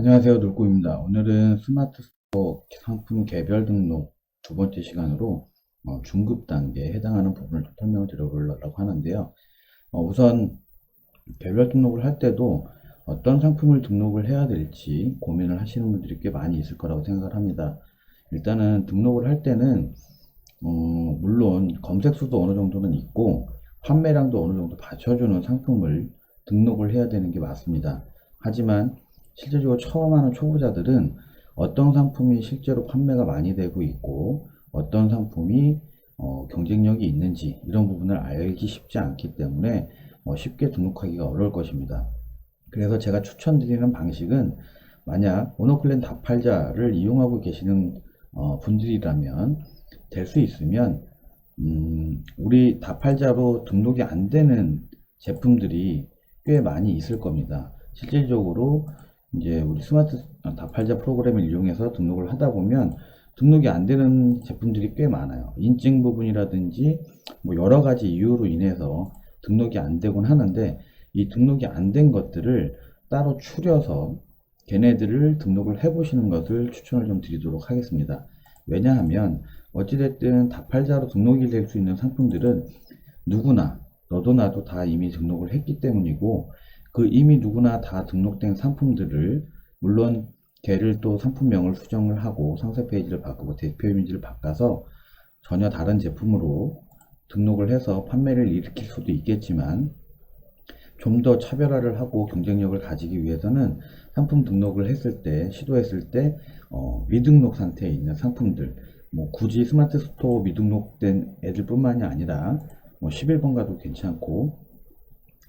안녕하세요. 놀고입니다. 오늘은 스마트 스토어 상품 개별 등록 두 번째 시간으로 어, 중급 단계에 해당하는 부분을 좀 설명을 드려보려고 하는데요. 어, 우선 개별 등록을 할 때도 어떤 상품을 등록을 해야 될지 고민을 하시는 분들이 꽤 많이 있을 거라고 생각을 합니다. 일단은 등록을 할 때는 어, 물론 검색 수도 어느 정도는 있고 판매량도 어느 정도 받쳐주는 상품을 등록을 해야 되는 게 맞습니다. 하지만 실제적으로 처음 하는 초보자들은 어떤 상품이 실제로 판매가 많이 되고 있고 어떤 상품이 어, 경쟁력이 있는지 이런 부분을 알기 쉽지 않기 때문에 어, 쉽게 등록하기가 어려울 것입니다. 그래서 제가 추천드리는 방식은 만약 모노클랜 다팔자를 이용하고 계시는 어, 분들이라면 될 수 있으면 음, 우리 다팔자로 등록이 안 되는 제품들이 꽤 많이 있을 겁니다. 실질적으로 이제 우리 스마트 다팔자 프로그램을 이용해서 등록을 하다 보면 등록이 안 되는 제품들이 꽤 많아요. 인증 부분이라든지 뭐 여러 가지 이유로 인해서 등록이 안 되곤 하는데 이 등록이 안 된 것들을 따로 추려서 걔네들을 등록을 해 보시는 것을 추천을 좀 드리도록 하겠습니다. 왜냐하면 어찌됐든 다팔자로 등록이 될 수 있는 상품들은 누구나 너도 나도 다 이미 등록을 했기 때문이고 그 이미 누구나 다 등록된 상품들을 물론 걔를 또 상품명을 수정을 하고 상세 페이지를 바꾸고 대표 이미지를 바꿔서 전혀 다른 제품으로 등록을 해서 판매를 일으킬 수도 있겠지만 좀 더 차별화를 하고 경쟁력을 가지기 위해서는 상품 등록을 했을 때 시도했을 때 어, 미등록 상태에 있는 상품들 뭐 굳이 스마트 스토어 미등록된 애들뿐만이 아니라 뭐 11번 가도 괜찮고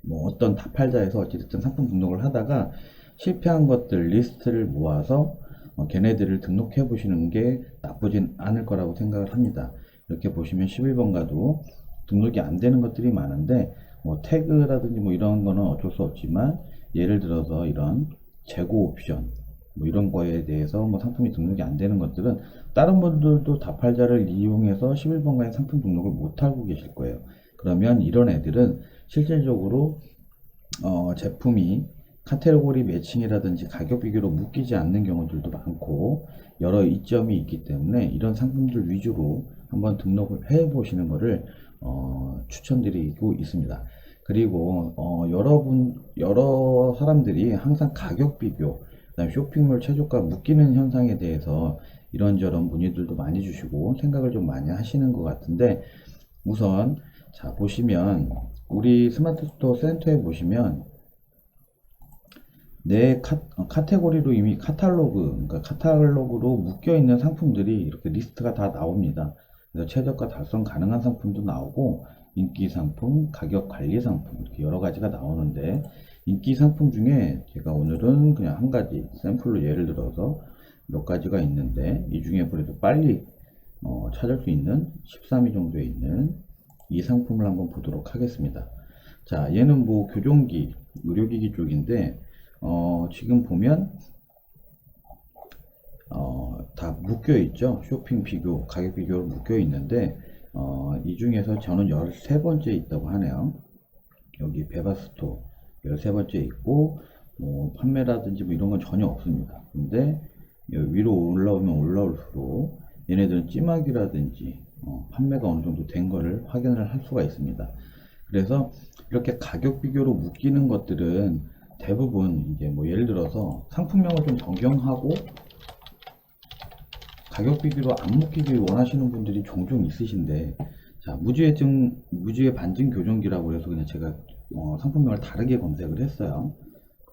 뭐 어떤 다팔자에서 어찌됐든 상품 등록을 하다가 실패한 것들 리스트를 모아서 어, 걔네들을 등록해 보시는 게 나쁘진 않을 거라고 생각을 합니다. 이렇게 보시면 11번 가도 등록이 안 되는 것들이 많은데 뭐 태그라든지 뭐 이런 거는 어쩔 수 없지만 예를 들어서 이런 재고 옵션 뭐 이런 거에 대해서 뭐 상품이 등록이 안 되는 것들은 다른 분들도 다팔자를 이용해서 11번가의 상품 등록을 못 하고 계실 거예요. 그러면 이런 애들은 실질적으로 어, 제품이 카테고리 매칭이라든지 가격 비교로 묶이지 않는 경우들도 많고 여러 이점이 있기 때문에 이런 상품들 위주로 한번 등록을 해 보시는 것을 어, 추천드리고 있습니다. 그리고 어, 여러분 여러 사람들이 항상 가격 비교 그다음 쇼핑몰 최저가 묶이는 현상에 대해서 이런저런 문의들도 많이 주시고 생각을 좀 많이 하시는 것 같은데 우선 자 보시면 우리 스마트 스토어 센터에 보시면 내 카, 어, 카테고리로 이미 카탈로그, 그러니까 카탈로그로 묶여 있는 상품들이 이렇게 리스트가 다 나옵니다. 그래서 최저가 달성 가능한 상품도 나오고 인기 상품, 가격 관리 상품 이렇게 여러 가지가 나오는데 인기 상품 중에 제가 오늘은 그냥 한 가지 샘플로 예를 들어서 몇 가지가 있는데 이 중에 그래도 빨리 어, 찾을 수 있는 13위 정도에 있는 이 상품을 한번 보도록 하겠습니다. 자, 얘는 뭐 교정기, 의료기기 쪽인데 어, 지금 보면 어, 다 묶여 있죠. 쇼핑 비교, 가격 비교로 묶여 있는데 어, 이 중에서 저는 13번째 있다고 하네요. 여기 베바스토 13번째 있고 뭐 판매라든지 뭐 이런 건 전혀 없습니다. 근데 위로 올라오면 올라올수록 얘네들은 찜하기라든지 어, 판매가 어느 정도 된 거를 확인을 할 수가 있습니다. 그래서 이렇게 가격 비교로 묶이는 것들은 대부분 이제 뭐 예를 들어서 상품명을 좀 변경하고 가격 비교로 안 묶이길 원하시는 분들이 종종 있으신데 자 무주의 증 무주의 반증 교정기라고 해서 그냥 제가 어, 상품명을 다르게 검색을 했어요.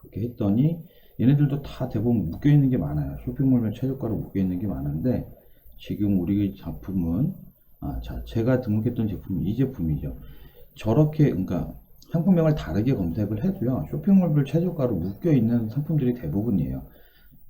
그렇게 했더니 얘네들도 다 대부분 묶여 있는 게 많아요. 쇼핑몰 최저가로 묶여 있는 게 많은데 지금 우리 작품은 아, 자 제가 등록했던 제품은 이 제품이죠. 저렇게 그러니까 상품명을 다르게 검색을 해도요 쇼핑몰별 최저가로 묶여 있는 상품들이 대부분이에요.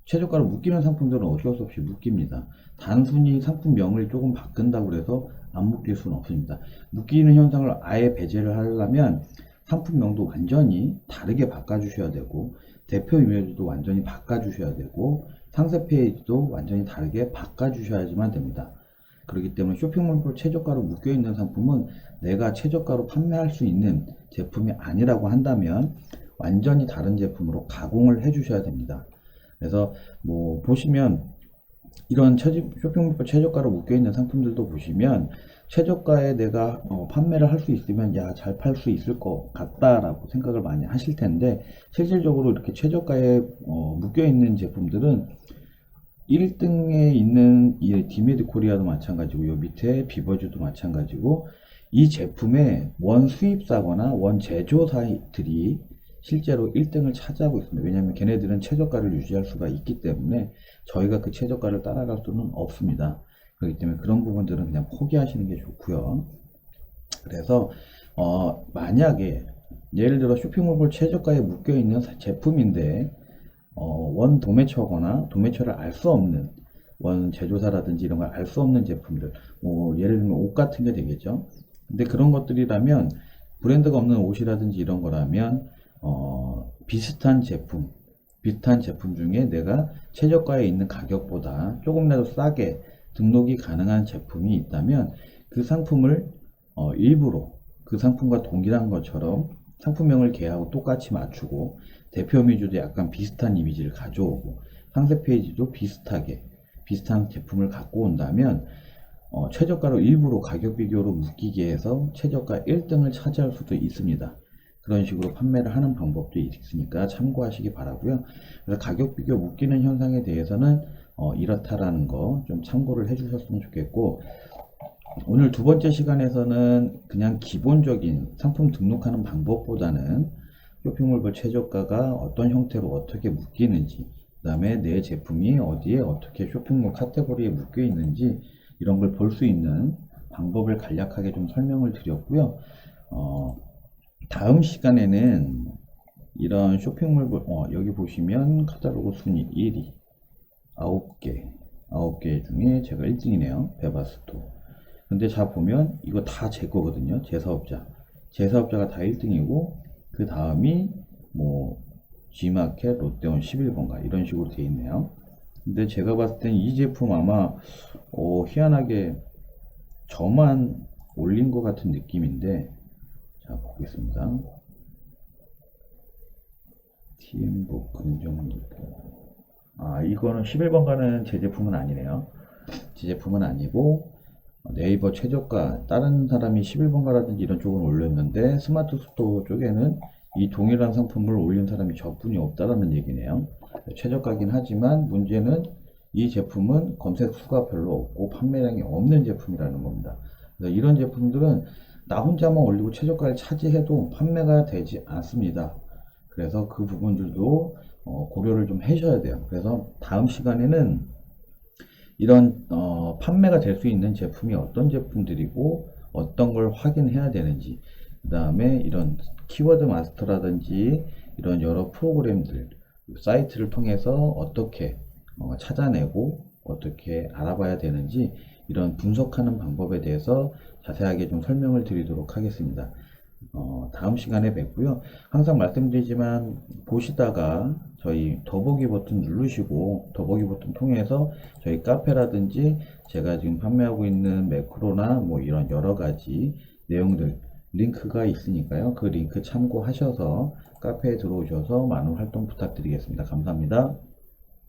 최저가로 묶이는 상품들은 어쩔 수 없이 묶입니다. 단순히 상품명을 조금 바꾼다고 해서 안 묶일 수는 없습니다. 묶이는 현상을 아예 배제를 하려면 상품명도 완전히 다르게 바꿔주셔야 되고 대표 이미지도 완전히 바꿔주셔야 되고 상세 페이지도 완전히 다르게 바꿔주셔야지만 됩니다. 그렇기 때문에 쇼핑몰 최저가로 묶여 있는 상품은 내가 최저가로 판매할 수 있는 제품이 아니라고 한다면 완전히 다른 제품으로 가공을 해 주셔야 됩니다. 그래서 뭐 보시면 이런 쇼핑몰 최저가로 묶여 있는 상품들도 보시면 최저가에 내가 어, 판매를 할 수 있으면 야 잘 팔 수 있을 것 같다라고 생각을 많이 하실 텐데 실질적으로 이렇게 최저가에 어, 묶여 있는 제품들은 1등에 있는 이 디메드 코리아도 마찬가지고 요 밑에 비버즈도 마찬가지고 이 제품의 원 수입사거나 원 제조사들이 실제로 1등을 차지하고 있습니다. 왜냐하면 걔네들은 최저가를 유지할 수가 있기 때문에 저희가 그 최저가를 따라갈 수는 없습니다. 그렇기 때문에 그런 부분들은 그냥 포기하시는 게 좋고요. 그래서 어, 만약에 예를 들어 쇼핑몰 최저가에 묶여 있는 제품인데 어, 원 도매처거나 도매처를 알 수 없는 원 제조사라든지 이런 걸 알 수 없는 제품들 뭐 예를 들면 옷 같은 게 되겠죠? 근데 그런 것들이라면 브랜드가 없는 옷이라든지 이런 거라면 어, 비슷한 제품 비슷한 제품 중에 내가 최저가에 있는 가격보다 조금이라도 싸게 등록이 가능한 제품이 있다면 그 상품을 어, 일부러 그 상품과 동일한 것처럼 상품명을 걔하고 똑같이 맞추고 대표 이미지도 약간 비슷한 이미지를 가져오고 상세 페이지도 비슷하게 비슷한 제품을 갖고 온다면 어, 최저가로 일부러 가격 비교로 묶이게 해서 최저가 1등을 차지할 수도 있습니다. 그런 식으로 판매를 하는 방법도 있으니까 참고하시기 바라고요. 그래서 가격 비교 묶이는 현상에 대해서는 어, 이렇다라는 거 좀 참고를 해주셨으면 좋겠고 오늘 두 번째 시간에서는 그냥 기본적인 상품 등록하는 방법보다는 쇼핑몰별 최저가가 어떤 형태로 어떻게 묶이는지 그 다음에 내 제품이 어디에 어떻게 쇼핑몰 카테고리에 묶여 있는지 이런 걸 볼 수 있는 방법을 간략하게 좀 설명을 드렸고요. 어, 다음 시간에는 이런 쇼핑몰 어, 여기 보시면 카탈로그 순위 1위 9개 9개 중에 제가 1등이네요. 베바스토 근데 자 보면 이거 다 제 거거든요. 제 사업자 제 사업자가 다 1등이고 그 다음이 뭐 G마켓, 롯데온 11번가 이런 식으로 되어 있네요. 근데 제가 봤을 땐 이 제품 아마 어, 희한하게 저만 올린 것 같은 느낌인데 자 보겠습니다. TM북 긍정리포 아 이거는 11번가는 제 제품은 아니네요. 제 제품은 아니고 네이버 최저가 다른 사람이 11번가라든지 이런 쪽은 올렸는데 스마트 스토어 쪽에는 이 동일한 상품을 올린 사람이 저뿐이 없다라는 얘기네요. 최저가긴 하지만 문제는 이 제품은 검색 수가 별로 없고 판매량이 없는 제품이라는 겁니다. 이런 제품들은 나 혼자만 올리고 최저가를 차지해도 판매가 되지 않습니다. 그래서 그 부분들도 어, 고려를 좀 하셔야 돼요. 그래서 다음 시간에는 이런 어, 판매가 될 수 있는 제품이 어떤 제품들이고 어떤 걸 확인해야 되는지 그 다음에 이런 키워드 마스터라든지 이런 여러 프로그램들 사이트를 통해서 어떻게 어, 찾아내고 어떻게 알아봐야 되는지 이런 분석하는 방법에 대해서 자세하게 좀 설명을 드리도록 하겠습니다. 어, 다음 시간에 뵙고요. 항상 말씀드리지만 보시다가 저희 더보기 버튼 누르시고 더보기 버튼 통해서 저희 카페라든지 제가 지금 판매하고 있는 매크로나 뭐 이런 여러 가지 내용들 링크가 있으니까요. 그 링크 참고하셔서 카페에 들어오셔서 많은 활동 부탁드리겠습니다. 감사합니다.